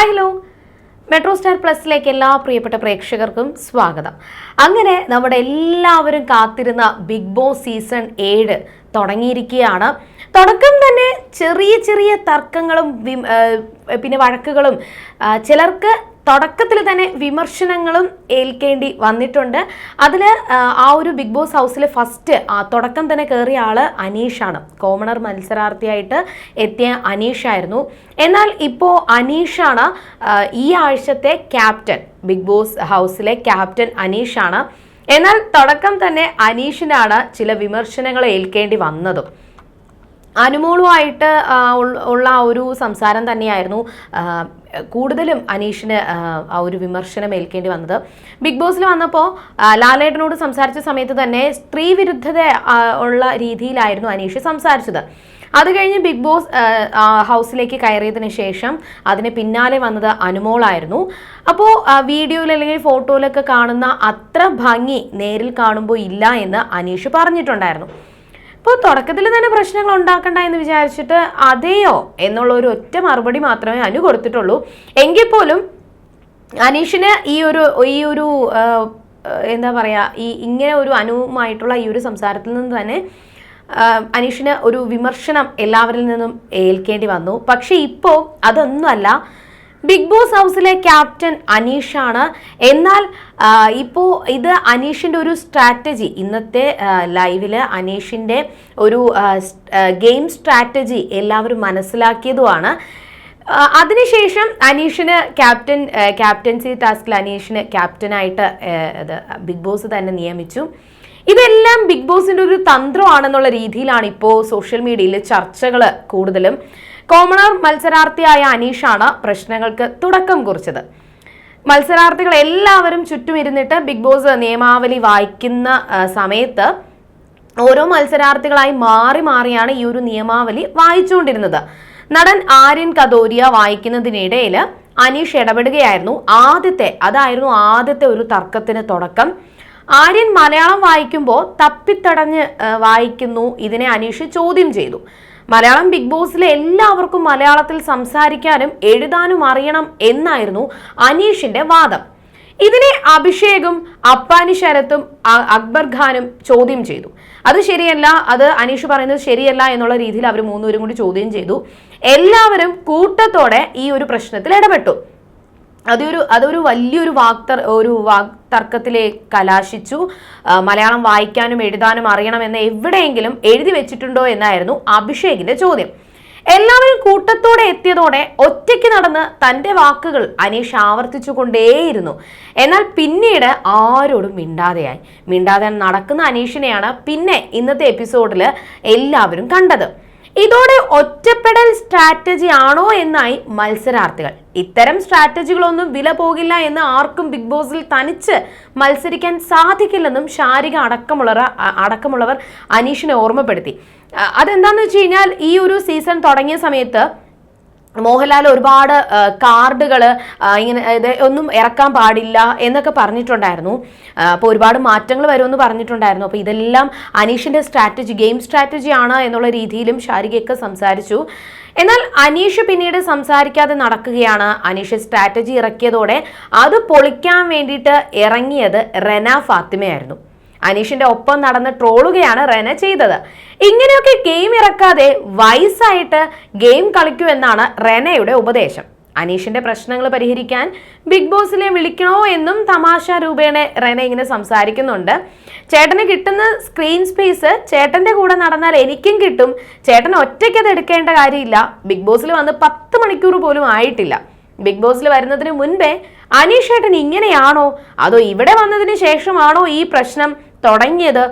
Hi hello metro star പ്ലസിലേക്ക് എല്ലാ പ്രിയപ്പെട്ട പ്രേക്ഷകർക്കും സ്വാഗതം. അങ്ങനെ നമ്മുടെ എല്ലാവരും കാത്തിരുന്ന ബിഗ് ബോസ് സീസൺ ഏഴ് തുടങ്ങിയിരിക്കുകയാണ്. തുടക്കം തന്നെ ചെറിയ ചെറിയ തർക്കങ്ങളും പിന്നെ വഴക്കുകളും ചിലർക്ക് തുടക്കത്തിൽ തന്നെ വിമർശനങ്ങളും ഏൽക്കേണ്ടി വന്നിട്ടുണ്ട്. അതിൽ ആ ഒരു ബിഗ് ബോസ് ഹൗസിലെ ഫസ്റ്റ് തുടക്കം തന്നെ കയറിയ ആൾ അനീഷാണ്. കോമണർ മത്സരാർത്ഥിയായിട്ട് എത്തിയ അനീഷായിരുന്നു. എന്നാൽ ഇപ്പോൾ അനീഷാണ് ഈ ആഴ്ചത്തെ ക്യാപ്റ്റൻ ബിഗ് ബോസ് ഹൗസിലെ ക്യാപ്റ്റൻ അനീഷാണ്. എന്നാൽ തുടക്കം തന്നെ അനീഷിനാണ് ചില വിമർശനങ്ങൾ ഏൽക്കേണ്ടി വന്നതും. അനുമോളുമായിട്ട് ഉള്ള ഒരു സംസാരം തന്നെയായിരുന്നു കൂടുതലും അനീഷിന് ആ, ഒരു വിമർശനം ഏൽക്കേണ്ടി വന്നത്. ബിഗ് ബോസിൽ വന്നപ്പോൾ ലാലേട്ടനോട് സംസാരിച്ച സമയത്ത് തന്നെ സ്ത്രീ വിരുദ്ധത ഉള്ള രീതിയിലായിരുന്നു അനീഷ് സംസാരിച്ചത്. അത് കഴിഞ്ഞ് ബിഗ് ബോസ് ഹൗസിലേക്ക് കയറിയതിന് ശേഷം അതിന് പിന്നാലെ വന്നത് അനുമോളായിരുന്നു. അപ്പോൾ വീഡിയോയിൽ അല്ലെങ്കിൽ ഫോട്ടോയിലൊക്കെ കാണുന്ന അത്ര ഭംഗി നേരിൽ കാണുമ്പോൾ ഇല്ല എന്ന് അനീഷ് പറഞ്ഞിട്ടുണ്ടായിരുന്നു. ഇപ്പോൾ തുടക്കത്തിൽ തന്നെ പ്രശ്നങ്ങൾ ഉണ്ടാക്കണ്ട എന്ന് വിചാരിച്ചിട്ട് അതെയോ എന്നുള്ള ഒരു ഒറ്റ മറുപടി മാത്രമേ അനു കൊടുത്തിട്ടുള്ളൂ. എങ്കിൽ പോലും അനീഷിന് ഈ ഒരു ഈ ഒരു എന്താ പറയുക ഈ ഇങ്ങനെ ഒരു അനുവുമായിട്ടുള്ള ഈ ഒരു സംസാരത്തിൽ നിന്ന് തന്നെ അനീഷിന് ഒരു വിമർശനം എല്ലാവരിൽ നിന്നും ഏൽക്കേണ്ടി വന്നു. പക്ഷേ ഇപ്പോൾ അതൊന്നുമല്ല. ബിഗ് ബോസ് ഹൗസിലെ ക്യാപ്റ്റൻ അനീഷാണ്. എന്നാൽ ഇപ്പോൾ ഇത് അനീഷിന്റെ ഒരു സ്ട്രാറ്റജി. ഇന്നത്തെ ലൈവിൽ അനീഷിന്റെ ഒരു ഗെയിം സ്ട്രാറ്റജി എല്ലാവരും മനസ്സിലാക്കിയതുമാണ്. അതിനുശേഷം അനീഷിന് ക്യാപ്റ്റൻ ക്യാപ്റ്റൻസി ടാസ്കിൽ അനീഷിന് ക്യാപ്റ്റനായിട്ട് ഇത് ബിഗ് ബോസ് തന്നെ നിയമിച്ചു. ഇതെല്ലാം ബിഗ് ബോസിന്റെ ഒരു തന്ത്രമാണെന്നുള്ള രീതിയിലാണ് ഇപ്പോൾ സോഷ്യൽ മീഡിയയിൽ ചർച്ചകൾ കൂടുതലും കോമണർ മത്സരാർത്ഥിയായ അനീഷാണ് പ്രശ്നങ്ങൾക്ക് തുടക്കം കുറിച്ചത്. മത്സരാർത്ഥികൾ എല്ലാവരും ചുറ്റും ഇരുന്നിട്ട് ബിഗ് ബോസ് നിയമാവലി വായിക്കുന്ന സമയത്ത് ഓരോ മത്സരാർത്ഥികളായി മാറി മാറിയാണ് ഈ ഒരു നിയമാവലി വായിച്ചുകൊണ്ടിരുന്നത്. നടൻ ആര്യൻ കദോരിയ വായിക്കുന്നതിനിടയിൽ അനീഷ് ഇടപെടുകയായിരുന്നു. ആദ്യത്തെ അതായിരുന്നു ആദ്യത്തെ ഒരു തർക്കത്തിന് തുടക്കം. ആര്യൻ മലയാളം വായിക്കുമ്പോൾ തപ്പിത്തടഞ്ഞ് വായിക്കുന്നു. ഇതിനെ അനീഷ് ചോദ്യം ചെയ്തു. മലയാളം ബിഗ് ബോസിലെ എല്ലാവർക്കും മലയാളത്തിൽ സംസാരിക്കാനും എഴുതാനും അറിയണം എന്നായിരുന്നു അനീഷിന്റെ വാദം. ഇതിനെ അഭിഷേകും അപ്പാനി ശരത്തും അക്ബർ ഖാനും ചോദ്യം ചെയ്തു. അത് ശരിയല്ല അത് അനീഷ് പറയുന്നത് ശരിയല്ല എന്നുള്ള രീതിയിൽ അവർ മൂന്നുപേരും കൂടി ചോദ്യം ചെയ്തു. എല്ലാവരും കൂട്ടത്തോടെ ഈ ഒരു പ്രശ്നത്തിൽ ഇടപെട്ടു. അതൊരു അതൊരു വലിയൊരു വാക്തർ ഒരു വാക് തർക്കത്തിലെ കലാശിച്ചു. മലയാളം വായിക്കാനും എഴുതാനും അറിയണമെന്ന് എവിടെയെങ്കിലും എഴുതി വെച്ചിട്ടുണ്ടോ എന്നായിരുന്നു അഭിഷേകിന്റെ ചോദ്യം. എല്ലാവരും കൂട്ടത്തോടെ എത്തിയതോടെ ഒറ്റയ്ക്ക് നടന്ന് തന്റെ വാക്കുകൾ അനീഷ് ആവർത്തിച്ചു കൊണ്ടേയിരുന്നു എന്നാൽ പിന്നീട് ആരോടും മിണ്ടാതെയായി. മിണ്ടാതെ നടക്കുന്ന അനീഷിനെയാണ് പിന്നെ ഇന്നത്തെ എപ്പിസോഡിൽ എല്ലാവരും കണ്ടത്. ഇതോടെ ഒറ്റപ്പെടൽ സ്ട്രാറ്റജി ആണോ എന്നായി മത്സരാർത്ഥികൾ. ഇത്തരം സ്ട്രാറ്റജികളൊന്നും വില പോകില്ല എന്ന് ആർക്കും ബിഗ് ബോസിൽ തനിച്ച് മത്സരിക്കാൻ സാധിക്കില്ലെന്നും ശാരിക അടക്കമുള്ളവർ അടക്കമുള്ളവർ അനീഷിനെ ഓർമ്മപ്പെടുത്തി. അതെന്താന്ന് വെച്ച് കഴിഞ്ഞാൽ ഈ ഒരു സീസൺ തുടങ്ങിയ സമയത്ത് മോഹൻലാൽ ഒരുപാട് കാർഡുകൾ ഇങ്ങനെ ഒന്നും ഇറക്കാൻ പാടില്ല എന്നൊക്കെ പറഞ്ഞിട്ടുണ്ടായിരുന്നു. അപ്പോൾ ഒരുപാട് മാറ്റങ്ങൾ വരുമെന്ന് പറഞ്ഞിട്ടുണ്ടായിരുന്നു. അപ്പോൾ ഇതെല്ലാം അനീഷിന്റെ സ്ട്രാറ്റജി ഗെയിം സ്ട്രാറ്റജി ആണ് എന്നുള്ള രീതിയിലും ഷാരികയൊക്കെ സംസാരിച്ചു. എന്നാൽ അനീഷ് പിന്നീട് സംസാരിക്കാതെ നടക്കുകയാണ്. അനീഷ് സ്ട്രാറ്റജി ഇറക്കിയതോടെ അത് പൊളിക്കാൻ വേണ്ടിയിട്ട് ഇറങ്ങിയത് റെന ഫാത്തിമയായിരുന്നു. അനീഷിന്റെ ഒപ്പം നടന്ന് ട്രോളുകയാണ് റെന ചെയ്തത്. ഇങ്ങനെയൊക്കെ ഗെയിം ഇറക്കാതെ വയസ്സായിട്ട് ഗെയിം കളിക്കൂ എന്നാണ് റെനയുടെ ഉപദേശം. അനീഷിന്റെ പ്രശ്നങ്ങൾ പരിഹരിക്കാൻ ബിഗ് ബോസിനെ വിളിക്കണോ എന്നും തമാശ രൂപേണ റെന ഇങ്ങനെ സംസാരിക്കുന്നുണ്ട്. ചേട്ടന് കിട്ടുന്ന സ്ക്രീൻ സ്പേസ് ചേട്ടന്റെ കൂടെ നടന്നാൽ എനിക്കും കിട്ടും. ചേട്ടൻ ഒറ്റയ്ക്ക് അത് എടുക്കേണ്ട കാര്യമില്ല. ബിഗ് ബോസിൽ വന്ന് പത്ത് മണിക്കൂർ പോലും ആയിട്ടില്ല. ബിഗ് ബോസിൽ വരുന്നതിന് മുൻപേ അനീഷ് ചേട്ടൻ ഇങ്ങനെയാണോ? അതോ ഇവിടെ വന്നതിന് ശേഷമാണോ ഈ പ്രശ്നം? തുടങ്ങിയത്.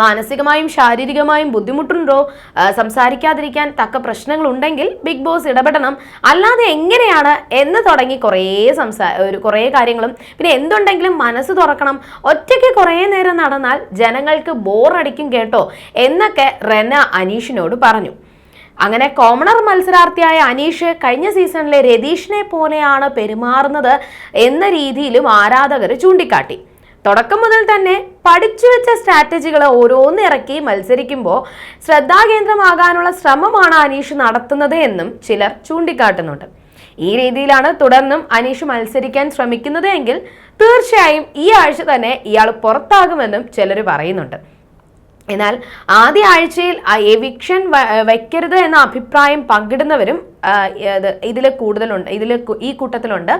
മാനസികമായും ശാരീരികമായും ബുദ്ധിമുട്ടുണ്ടോ? സംസാരിക്കാതിരിക്കാൻ തക്ക പ്രശ്നങ്ങളുണ്ടെങ്കിൽ ബിഗ് ബോസ് ഇടപെടണം. അല്ലാതെ എങ്ങനെയാണ്? എന്ന് തുടങ്ങി കുറേ സംസാ ഒരു കുറേ കാര്യങ്ങളും. പിന്നെ എന്തുണ്ടെങ്കിലും മനസ്സ് തുറക്കണം. ഒറ്റയ്ക്ക് കുറേ നേരം നടന്നാൽ ജനങ്ങൾക്ക് ബോറടിക്കും കേട്ടോ എന്നൊക്കെ റെന അനീഷിനോട് പറഞ്ഞു. അങ്ങനെ കോമണർ മത്സരാർത്ഥിയായ അനീഷ് കഴിഞ്ഞ സീസണിലെ രതീഷിനെ പോലെയാണ് പെരുമാറുന്നത് എന്ന രീതിയിലും ആരാധകർ ചൂണ്ടിക്കാട്ടി. തുടക്കം മുതൽ തന്നെ പഠിച്ചു വെച്ച സ്ട്രാറ്റജികൾ ഓരോന്ന് ഇറക്കി മത്സരിക്കുമ്പോൾ ശ്രദ്ധാകേന്ദ്രമാകാനുള്ള ശ്രമമാണ് അനീഷ് നടത്തുന്നത് എന്നും ചിലർ ചൂണ്ടിക്കാട്ടുന്നുണ്ട്. ഈ രീതിയിലാണ് തുടർന്നും അനീഷ് മത്സരിക്കാൻ ശ്രമിക്കുന്നത് എങ്കിൽ തീർച്ചയായും ഈ ആഴ്ച തന്നെ ഇയാൾ പുറത്താകുമെന്നും ചിലർ പറയുന്നുണ്ട്. എന്നാൽ ആദ്യ ആഴ്ചയിൽ എവിക്ഷൻ വയ്ക്കരുത് എന്ന അഭിപ്രായം പങ്കിടുന്നവരും ഇതിൽ കൂടുതലുണ്ട് ഇതിൽ ഈ കൂട്ടത്തിലുണ്ട്.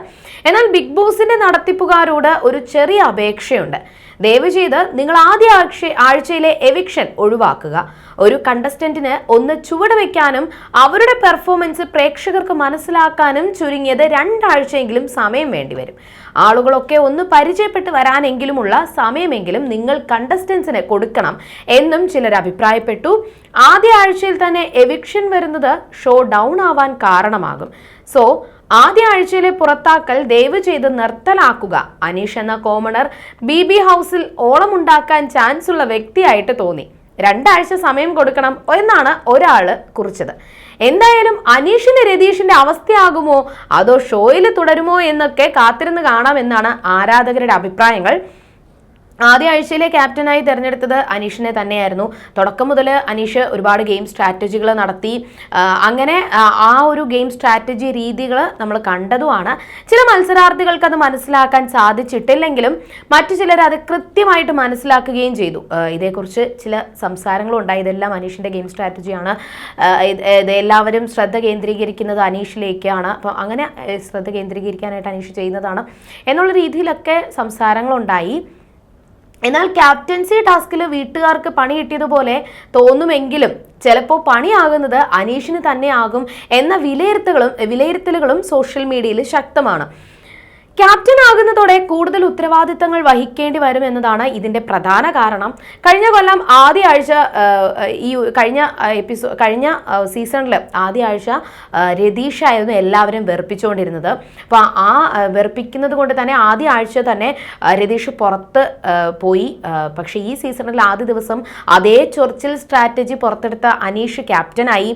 എന്നാൽ ബിഗ് ബോസിന്റെ നടത്തിപ്പുകാരോട് ഒരു ചെറിയ അപേക്ഷയുണ്ട്. ദയവ് ചെയ്ത് നിങ്ങൾ ആദ്യ ആഴ്ച ആഴ്ചയിലെ എവിക്ഷൻ ഒഴിവാക്കുക. ഒരു കണ്ടസ്റ്റന്റിന് ഒന്ന് ചുവട് വയ്ക്കാനും അവരുടെ പെർഫോമൻസ് പ്രേക്ഷകർക്ക് മനസ്സിലാക്കാനും ചുരുങ്ങിയത് രണ്ടാഴ്ചയെങ്കിലും സമയം വേണ്ടിവരും. ആളുകളൊക്കെ ഒന്ന് പരിചയപ്പെട്ട് വരാനെങ്കിലുമുള്ള സമയമെങ്കിലും നിങ്ങൾ കണ്ടസ്റ്റൻസിന് കൊടുക്കണം എന്നും ചിലർ അഭിപ്രായപ്പെട്ടു. ആദ്യ ആഴ്ചയിൽ തന്നെ എവിക്ഷൻ വരുന്നത് ഷോ ഡൗൺ ആവാൻ കാരണമാകും. സോ ആദ്യ ആഴ്ചയിലെ പുറത്താക്കൽ ദയവ് ചെയ്ത് നിർത്തലാക്കുക. അനീഷ് എന്ന കോമണർ ബി ബി ഹൗസിൽ ഓളമുണ്ടാക്കാൻ ചാൻസ് ഉള്ള വ്യക്തിയായിട്ട് തോന്നി. രണ്ടാഴ്ച സമയം കൊടുക്കണം എന്നാണ് ഒരാൾ കുറിച്ചത്. എന്തായാലും അനീഷിന്റെ രതീഷിന്റെ അവസ്ഥയാകുമോ? അതോ ഷോയിൽ തുടരുമോ എന്നൊക്കെ കാത്തിരുന്ന് കാണാമെന്നാണ് ആരാധകരുടെ അഭിപ്രായങ്ങൾ. ആദ്യ ആഴ്ചയിലെ ക്യാപ്റ്റനായി തിരഞ്ഞെടുത്തത് അനീഷിനെ തന്നെയായിരുന്നു. തുടക്കം മുതൽ അനീഷ് ഒരുപാട് ഗെയിം സ്ട്രാറ്റജികൾ നടത്തി. അങ്ങനെ ആ ഒരു ഗെയിം സ്ട്രാറ്റജി രീതികൾ നമ്മൾ കണ്ടതുമാണ്. ചില മത്സരാർത്ഥികൾക്ക് അത് മനസ്സിലാക്കാൻ സാധിച്ചിട്ടില്ലെങ്കിലും മറ്റു ചിലർ അത് കൃത്യമായിട്ട് മനസ്സിലാക്കുകയും ചെയ്തു. ഇതേക്കുറിച്ച് ചില സംസാരങ്ങളും ഉണ്ടായി. ഇതെല്ലാം അനീഷിന്റെ ഗെയിം സ്ട്രാറ്റജിയാണ്. ഇത് എല്ലാവരും ശ്രദ്ധ കേന്ദ്രീകരിക്കുന്നത് അനീഷിലേക്കാണ്. അപ്പോൾ അങ്ങനെ ശ്രദ്ധ കേന്ദ്രീകരിക്കാനായിട്ട് അനീഷ് ചെയ്യുന്നതാണ് എന്നുള്ള രീതിയിലൊക്കെ സംസാരങ്ങളുണ്ടായി. എന്നാൽ ക്യാപ്റ്റൻസി ടാസ്കിൽ വീട്ടുകാർക്ക് പണി കിട്ടിയതുപോലെ തോന്നുമെങ്കിലും ചിലപ്പോൾ പണിയാകുന്നത് അനീഷിന് തന്നെയാകും എന്ന വിലയിരുത്തലുകളും വിലയിരുത്തലുകളും സോഷ്യൽ മീഡിയയിൽ ശക്തമാണ്. ക്യാപ്റ്റൻ ആകുന്നതോടെ കൂടുതൽ ഉത്തരവാദിത്തങ്ങൾ വഹിക്കേണ്ടി വരും എന്നതാണ് ഇതിന്റെ പ്രധാന കാരണം. കഴിഞ്ഞ കൊല്ലം ആദ്യ ആഴ്ച ഈ കഴിഞ്ഞ എപ്പിസോ കഴിഞ്ഞ സീസണിൽ ആദ്യ ആഴ്ച രതീഷ് ആയിരുന്നു എല്ലാവരും വെറുപ്പിച്ചുകൊണ്ടിരുന്നത്. അപ്പോൾ ആ വെറുപ്പിക്കുന്നത് കൊണ്ട് തന്നെ ആദ്യ ആഴ്ച തന്നെ രതീഷ് പുറത്ത് പോയി. പക്ഷേ ഈ സീസണിൽ ആദ്യ ദിവസം അതേ ചൊറിച്ചിൽ സ്ട്രാറ്റജി പുറത്തെടുത്ത അനീഷ് ക്യാപ്റ്റനായി.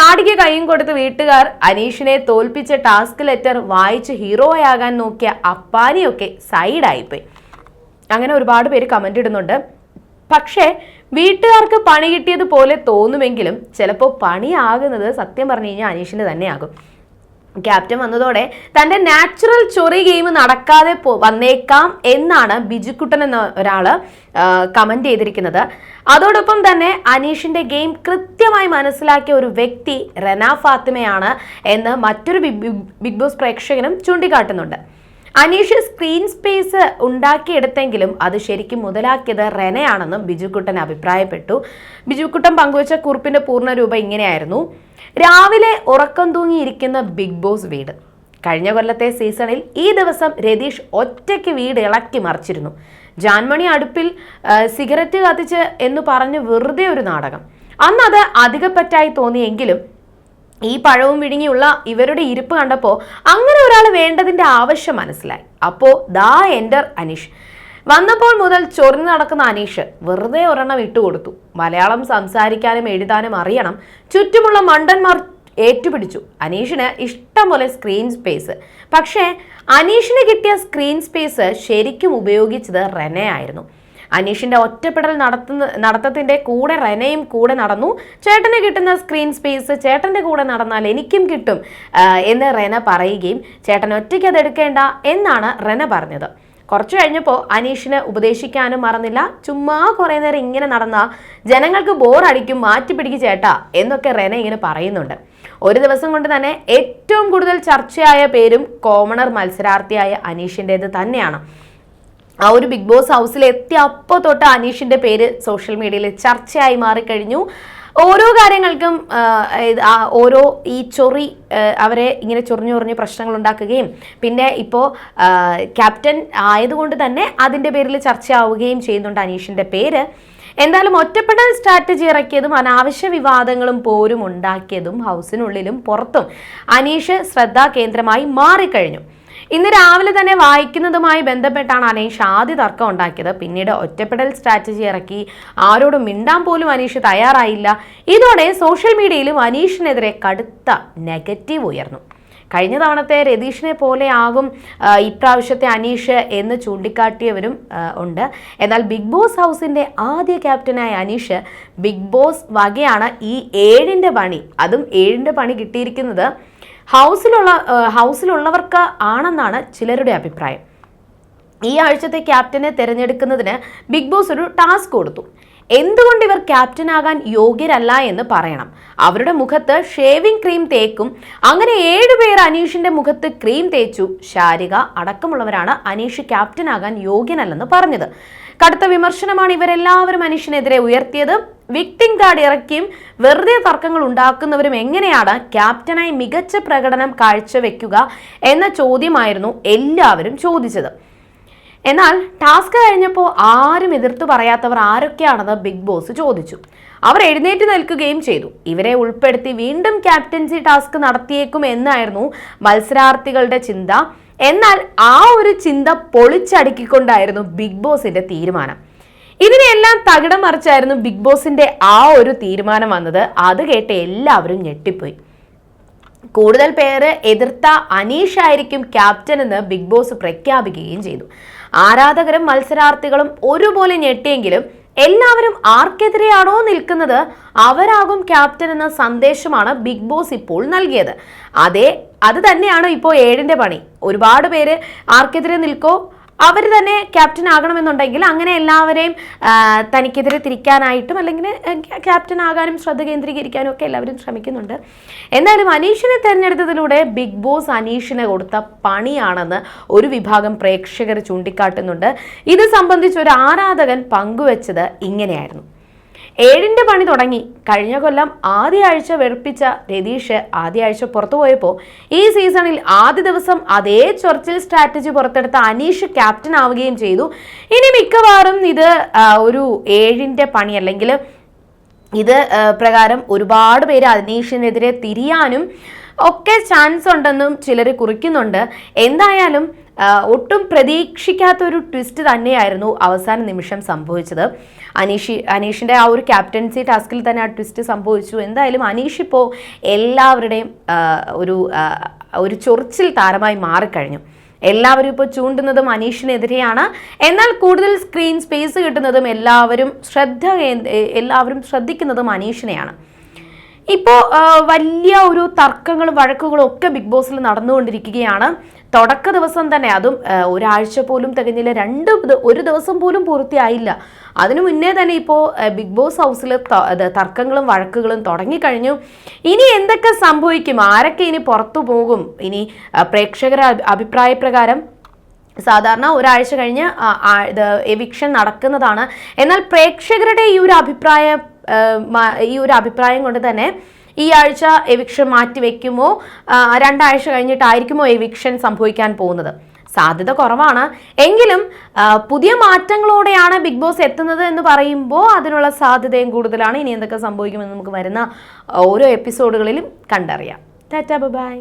താടിക്ക് കൈയും കൊടുത്ത് വീട്ടുകാർ അനീഷിനെ തോൽപ്പിച്ച ടാസ്ക് ലെറ്റർ വായിച്ച് ഹീറോയാകാൻ നോക്കി. നോക്കിയ അപ്പാനിയൊക്കെ സൈഡായിപ്പോയി. അങ്ങനെ ഒരുപാട് പേര് കമന്റ് ഇടുന്നുണ്ട്. പക്ഷേ വീട്ടുകാർക്ക് പണി കിട്ടിയതുപോലെ തോന്നുമെങ്കിലും ചിലപ്പോൾ പണിയാകുന്നത് സത്യം പറഞ്ഞു കഴിഞ്ഞാൽ അനീഷിന് തന്നെയാകും. ക്യാപ്റ്റൻ വന്നതോടെ തന്റെ നാച്ചുറൽ ചൊറി ഗെയിം നടക്കാതെ പോ വന്നേക്കാം എന്നാണ് ബിജുക്കുട്ടൻ എന്ന ഒരാൾ കമന്റ് ചെയ്തിരിക്കുന്നത്. അതോടൊപ്പം തന്നെ അനീഷിന്റെ ഗെയിം കൃത്യമായി മനസ്സിലാക്കിയ ഒരു വ്യക്തി റെന ഫാത്തിമയാണ് എന്ന് മറ്റൊരു ബിഗ് ബോസ് പ്രേക്ഷകനും ചൂണ്ടിക്കാട്ടുന്നുണ്ട്. അനീഷ് സ്ക്രീൻ സ്പേസ് ഉണ്ടാക്കിയെടുത്തെങ്കിലും അത് ശരിക്കും മുതലാക്കിയത് റെനയാണെന്നും ബിജുക്കുട്ടൻ അഭിപ്രായപ്പെട്ടു. ബിജുക്കുട്ടൻ പങ്കുവച്ച കുറിപ്പിന്റെ പൂർണരൂപം ഇങ്ങനെയായിരുന്നു. രാവിലെ ഉറക്കം തൂങ്ങിയിരിക്കുന്ന ബിഗ് ബോസ് വീട്. കഴിഞ്ഞ കൊല്ലത്തെ സീസണിൽ ഈ ദിവസം രതീഷ് ഒറ്റയ്ക്ക് വീട് ഇളക്കി മറിച്ചിരുന്നു. ജാൻമണി അടുപ്പിൽ സിഗരറ്റ് കത്തിച്ച് എന്ന് പറഞ്ഞ് വെറുതെ ഒരു നാടകം. അന്നത് അധികപ്പറ്റായി തോന്നിയെങ്കിലും ഈ പഴവും വിഴുങ്ങിയുള്ള ഇവരുടെ ഇരിപ്പ് കണ്ടപ്പോൾ അങ്ങനെ ഒരാൾ വേണ്ടതിന്റെ ആവശ്യം മനസ്സിലായി. അപ്പോൾ ദാ എന്റർ അനീഷ്. വന്നപ്പോൾ മുതൽ ചൊറിഞ്ഞു നടക്കുന്ന അനീഷ് വെറുതെ ഒരെണ്ണം ഇട്ടുകൊടുത്തു. മലയാളം സംസാരിക്കാനും എഴുതാനും അറിയണം. ചുറ്റുമുള്ള മണ്ടന്മാർ ഏറ്റുപിടിച്ചു. അനീഷിന് ഇഷ്ടം പോലെ സ്ക്രീൻ സ്പേസ് പക്ഷേ അനീഷിന് കിട്ടിയ സ്ക്രീൻ സ്പേസ് ശരിക്കും ഉപയോഗിച്ചത് റെനെ ആയിരുന്നു അനീഷിന്റെ ഒറ്റപ്പെടൽ നടത്തുന്ന നടത്തത്തിന്റെ കൂടെ റെനയും കൂടെ നടന്നു. ചേട്ടന് കിട്ടുന്ന സ്ക്രീൻ സ്പേസ് ചേട്ടന്റെ കൂടെ നടന്നാൽ എനിക്കും കിട്ടും എന്ന് റെന പറയുകയും ചേട്ടൻ ഒറ്റയ്ക്ക് അത് എടുക്കേണ്ട എന്നാണ് റെന പറഞ്ഞത്. കുറച്ചു കഴിഞ്ഞപ്പോൾ അനീഷിനെ ഉപദേശിക്കാനും മറന്നില്ല. ചുമ്മാ കുറേ നേരം ഇങ്ങനെ നടന്ന ജനങ്ങൾക്ക് ബോറടിക്കും മാറ്റി പിടിക്ക് ചേട്ടാ എന്നൊക്കെ റെന ഇങ്ങനെ പറയുന്നുണ്ട്. ഒരു ദിവസം കൊണ്ട് തന്നെ ഏറ്റവും കൂടുതൽ ചർച്ചയായ പേരും കോമണർ മത്സരാർത്ഥിയായ അനീഷിന്റെത് തന്നെയാണ്. ആ ഒരു ബിഗ് ബോസ് ഹൗസിൽ എത്തിയ അപ്പോൾ തൊട്ട് അനീഷിന്റെ പേര് സോഷ്യൽ മീഡിയയിൽ ചർച്ചയായി മാറിക്കഴിഞ്ഞു. ഓരോ കാര്യങ്ങൾക്കും ഓരോ ഈ ചൊറി അവരെ ഇങ്ങനെ ചൊറിഞ്ഞു ചൊറിഞ്ഞ് പ്രശ്നങ്ങൾ ഉണ്ടാക്കുകയും പിന്നെ ഇപ്പോൾ ക്യാപ്റ്റൻ ആയതുകൊണ്ട് തന്നെ അതിന്റെ പേരിൽ ചർച്ചയാവുകയും ചെയ്യുന്നുണ്ട് അനീഷിന്റെ പേര്. എന്തായാലും ഒറ്റപ്പെടൽ സ്ട്രാറ്റജി ഇറക്കിയതും അനാവശ്യ വിവാദങ്ങളും പോരും ഉണ്ടാക്കിയതും ഹൗസിനുള്ളിലും പുറത്തും അനീഷ് ശ്രദ്ധാകേന്ദ്രമായി മാറിക്കഴിഞ്ഞു. ഇന്ന് രാവിലെ തന്നെ വായിക്കുന്നതുമായി ബന്ധപ്പെട്ടാണ് അനീഷ് ആദ്യ തർക്കം ഉണ്ടാക്കിയത്. പിന്നീട് ഒറ്റപ്പെടൽ സ്ട്രാറ്റജി ഇറക്കി. ആരോട് മിണ്ടാൻ പോലും അനീഷ് തയ്യാറായില്ല. ഇതോടെ സോഷ്യൽ മീഡിയയിലും അനീഷിനെതിരെ കടുത്ത നെഗറ്റീവ് ഉയർന്നു. കഴിഞ്ഞ തവണത്തെ രതീഷിനെ പോലെ ആകും ഇപ്രാവശ്യത്തെ അനീഷ് എന്ന് ചൂണ്ടിക്കാട്ടിയവരും ഉണ്ട്. എന്നാൽ ബിഗ് ബോസ് ഹൗസിന്റെ ആദ്യ ക്യാപ്റ്റനായ അനീഷ് ബിഗ് ബോസ് വകയാണ് ഈ ഏഴിന്റെ പണി. അതും ഏഴിന്റെ പണി കിട്ടിയിരിക്കുന്നത് ഹൗസിലുള്ള ഹൗസിലുള്ളവർക്ക് ആണെന്നാണ് ചിലരുടെ അഭിപ്രായം. ഈ ആഴ്ചത്തെ ക്യാപ്റ്റനെ തിരഞ്ഞെടുക്കുന്നതിന് ബിഗ് ബോസ് ഒരു ടാസ്ക് കൊടുത്തു. എന്തുകൊണ്ട് ഇവർ ക്യാപ്റ്റനാകാൻ യോഗ്യരല്ല എന്ന് പറയണം. അവരുടെ മുഖത്ത് ഷേവിംഗ് ക്രീം തേക്കും. അങ്ങനെ ഏഴുപേർ അനീഷിന്റെ മുഖത്ത് ക്രീം തേച്ചു. ശാരിക അടക്കമുള്ളവരാണ് അനീഷ് ക്യാപ്റ്റനാകാൻ യോഗ്യനല്ലെന്ന് പറഞ്ഞത്. കടുത്ത വിമർശനമാണ് ഇവരെല്ലാവരും അനീഷിനെതിരെ ഉയർത്തിയത്. വിക്ടിം കാർഡ് ഇറക്കിയും വെറുതെ തർക്കങ്ങൾ ഉണ്ടാക്കുന്നവരും എങ്ങനെയാണ് ക്യാപ്റ്റനായി മികച്ച പ്രകടനം കാഴ്ചവെക്കുക എന്ന ചോദ്യമായിരുന്നു എല്ലാവരും ചോദിച്ചത്. എന്നാൽ ടാസ്ക് കഴിഞ്ഞപ്പോൾ ആരും എതിർത്ത് പറയാത്തവർ ആരൊക്കെയാണെന്ന് ബിഗ് ബോസ് ചോദിച്ചു. അവർ എഴുന്നേറ്റ് നിൽക്കുകയും ചെയ്തു. ഇവരെ ഉൾപ്പെടുത്തി വീണ്ടും ക്യാപ്റ്റൻസി ടാസ്ക് നടത്തിയേക്കും എന്നായിരുന്നു മത്സരാർത്ഥികളുടെ ചിന്ത. എന്നാൽ ആ ഒരു ചിന്ത പൊളിച്ചടുക്കിക്കൊണ്ടായിരുന്നു ബിഗ് ബോസിന്റെ തീരുമാനം. ഇതിനെല്ലാം തകിടം മറിച്ചായിരുന്നു ബിഗ് ബോസിന്റെ ആ ഒരു തീരുമാനം വന്നത്. അത് കേട്ട് എല്ലാവരും ഞെട്ടിപ്പോയി. കൂടുതൽ പേര് എതിർത്ത അനീഷ് ആയിരിക്കും ക്യാപ്റ്റൻ എന്ന് ബിഗ് ബോസ് പ്രഖ്യാപിക്കുകയും ചെയ്തു. ആരാധകരും മത്സരാർത്ഥികളും ഒരുപോലെ ഞെട്ടിയെങ്കിലും എല്ലാവരും ആർക്കെതിരെയാണോ നിൽക്കുന്നത് അവരാകും ക്യാപ്റ്റൻ എന്ന സന്ദേശമാണ് ബിഗ് ബോസ് ഇപ്പോൾ നൽകിയത്. അതേ അത് തന്നെയാണ് ഇപ്പോൾ ഏഴിന്റെ പണി. ഒരുപാട് പേര് ആർക്കെതിരെ നിൽക്കോ അവർ തന്നെ ക്യാപ്റ്റൻ ആകണമെന്നുണ്ടെങ്കിൽ അങ്ങനെ എല്ലാവരെയും തനിക്കെതിരെ തിരിക്കാനായിട്ടും അല്ലെങ്കിൽ ക്യാപ്റ്റൻ ആകാനും ശ്രദ്ധ കേന്ദ്രീകരിക്കാനും ഒക്കെ എല്ലാവരും ശ്രമിക്കുന്നുണ്ട്. എന്തായാലും അനീഷിനെ തിരഞ്ഞെടുത്തതിലൂടെ ബിഗ് ബോസ് അനീഷിനെ കൊടുത്ത പണിയാണെന്ന് ഒരു വിഭാഗം പ്രേക്ഷകർ ചൂണ്ടിക്കാട്ടുന്നുണ്ട്. ഇത് സംബന്ധിച്ച് ഒരു ആരാധകൻ പങ്കുവച്ചത് ഇങ്ങനെയായിരുന്നു. ഏഴിന്റെ പണി തുടങ്ങി. കഴിഞ്ഞ കൊല്ലം ആദ്യ ആഴ്ച വെറുപ്പിച്ച രതീഷ് ആദ്യ ആഴ്ച പുറത്തു പോയപ്പോൾ ഈ സീസണിൽ ആദ്യ ദിവസം അതേ ചൊർച്ചിൽ സ്ട്രാറ്റജി പുറത്തെടുത്ത അനീഷ് ക്യാപ്റ്റൻ ആവുകയും ചെയ്തു. ഇനി മിക്കവാറും ഇത് ഒരു ഏഴിന്റെ പണി അല്ലെങ്കിൽ ഇത് പ്രകാരം ഒരുപാട് പേര് അനീഷിനെതിരെ തിരിയാനും ഒക്കെ ചാൻസ് ഉണ്ടെന്നും ചിലർ കുറിക്കുന്നുണ്ട്. എന്തായാലും ഒട്ടും പ്രതീക്ഷിക്കാത്ത ഒരു ട്വിസ്റ്റ് തന്നെയായിരുന്നു അവസാന നിമിഷം സംഭവിച്ചത്. അനീഷി അനീഷിന്റെ ആ ഒരു ക്യാപ്റ്റൻസി ടാസ്കിൽ തന്നെ ആ ട്വിസ്റ്റ് സംഭവിച്ചു. എന്തായാലും അനീഷ് ഇപ്പോൾ എല്ലാവരുടെയും ഒരു ഒരു ചൊറിച്ചിൽ താരമായി മാറിക്കഴിഞ്ഞു. എല്ലാവരും ഇപ്പോൾ ചൂണ്ടുന്നതും അനീഷിനെതിരെയാണ്. എന്നാൽ കൂടുതൽ സ്ക്രീൻ സ്പേസ് കിട്ടുന്നതും എല്ലാവരും ശ്രദ്ധ എല്ലാവരും ശ്രദ്ധിക്കുന്നതും അനീഷിനെയാണ്. ഇപ്പോൾ വലിയ ഒരു തർക്കങ്ങളും വഴക്കുകളും ഒക്കെ ബിഗ് ബോസിൽ നടന്നുകൊണ്ടിരിക്കുകയാണ്. തുടക്ക ദിവസം തന്നെ. അതും ഒരാഴ്ച പോലും തികഞ്ഞില്ല. രണ്ട് ഒരു ദിവസം പോലും പൂർത്തിയായില്ല. അതിനു മുന്നേ തന്നെ ഇപ്പോൾ ബിഗ് ബോസ് ഹൗസിൽ തർക്കങ്ങളും വഴക്കുകളും തുടങ്ങിക്കഴിഞ്ഞു. ഇനി എന്തൊക്കെ സംഭവിക്കും? ആരൊക്കെ ഇനി പുറത്തു പോകും? ഇനി പ്രേക്ഷകരുടെ അഭി- അഭിപ്രായ പ്രകാരം? സാധാരണ ഒരാഴ്ച കഴിഞ്ഞ് എവിക്ഷൻ നടക്കുന്നതാണ്. എന്നാൽ പ്രേക്ഷകരുടെ ഈ ഒരു അഭിപ്രായ ഈ ഒരു അഭിപ്രായം കൊണ്ട് തന്നെ ഈ ആഴ്ച എവിക്ഷൻ മാറ്റിവെക്കുമോ? രണ്ടാഴ്ച കഴിഞ്ഞിട്ടായിരിക്കുമോ എവിക്ഷൻ സംഭവിക്കാൻ പോകുന്നത്? സാധ്യത കുറവാണ്. എങ്കിലും പുതിയ മാറ്റങ്ങളോടെയാണ് ബിഗ് ബോസ് എത്തുന്നത് എന്ന് പറയുമ്പോൾ അതിനുള്ള സാധ്യതയും കൂടുതലാണ്. ഇനി എന്തൊക്കെ സംഭവിക്കുമെന്ന് നമുക്ക് വരുന്ന ഓരോ എപ്പിസോഡുകളിലും കണ്ടറിയാം. Tata bye